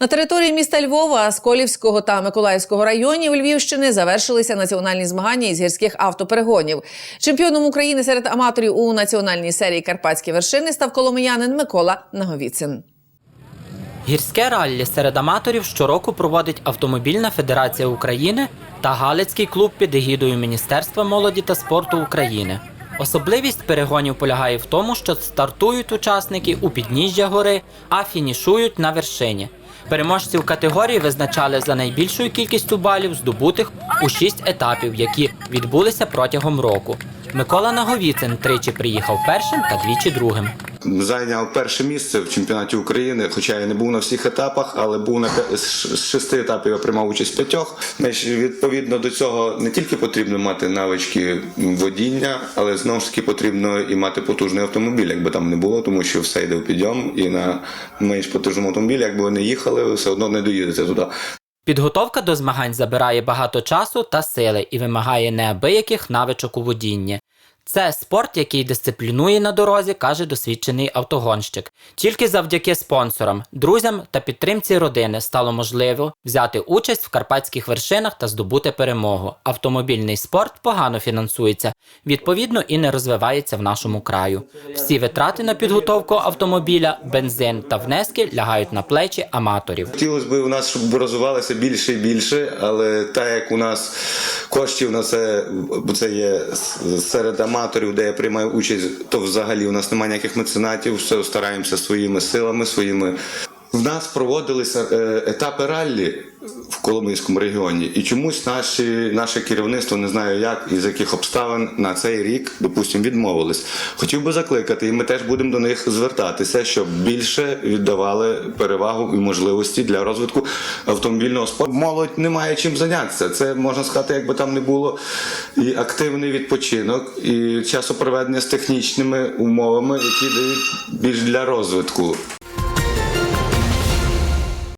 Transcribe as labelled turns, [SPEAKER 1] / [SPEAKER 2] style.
[SPEAKER 1] На території міста Львова, Сколівського та Миколаївського районів Львівщини завершилися національні змагання із гірських автоперегонів. Чемпіоном України серед аматорів у національній серії Карпатські вершини став коломиянин Микола Наговіцин.
[SPEAKER 2] Гірське раллі серед аматорів щороку проводить Автомобільна Федерація України та Галицький клуб під егідою Міністерства молоді та спорту України. Особливість перегонів полягає в тому, що стартують учасники у підніжжя гори, а фінішують на вершині. Переможців категорії визначали за найбільшою кількістю балів, здобутих у шість етапів, які відбулися протягом року. Микола Наговіцин тричі приїхав першим та двічі другим.
[SPEAKER 3] Зайняв перше місце в чемпіонаті України, хоча я не був на всіх етапах, але був на з шести етапів. Я приймав участь в п'ятьох. Відповідно до цього не тільки потрібно мати навички водіння, але знову ж таки потрібно і мати потужний автомобіль, якби там не було, тому що все йде в підйом, і на менш потужному автомобілі, якби ви не їхали, все одно не доїдете туди.
[SPEAKER 2] Підготовка до змагань забирає багато часу та сили і вимагає неабияких навичок у водінні. Це спорт, який дисциплінує на дорозі, каже досвідчений автогонщик. Тільки завдяки спонсорам, друзям та підтримці родини стало можливо взяти участь в карпатських вершинах та здобути перемогу. Автомобільний спорт погано фінансується, відповідно і не розвивається в нашому краю. Всі витрати на підготовку автомобіля, бензин та внески лягають на плечі аматорів.
[SPEAKER 3] Хотілося б у нас, щоб розвивалося більше і більше, але так як у нас коштів на це, це є серед аматорів, де я приймаю участь, то взагалі у нас немає ніяких меценатів, все стараємося своїми силами, своїми. В нас проводилися е, етапи раллі в Коломийському регіоні, і чомусь наші, наше керівництво не знаю як і з яких обставин на цей рік, допустимо, відмовились. Хотів би закликати, і ми теж будемо до них звертатися, щоб більше віддавали перевагу і можливості для розвитку автомобільного спорту. Молодь не має чим зайнятися. Це можна сказати, якби там не було і активний відпочинок, і часопроведення з технічними умовами, які дають більш для розвитку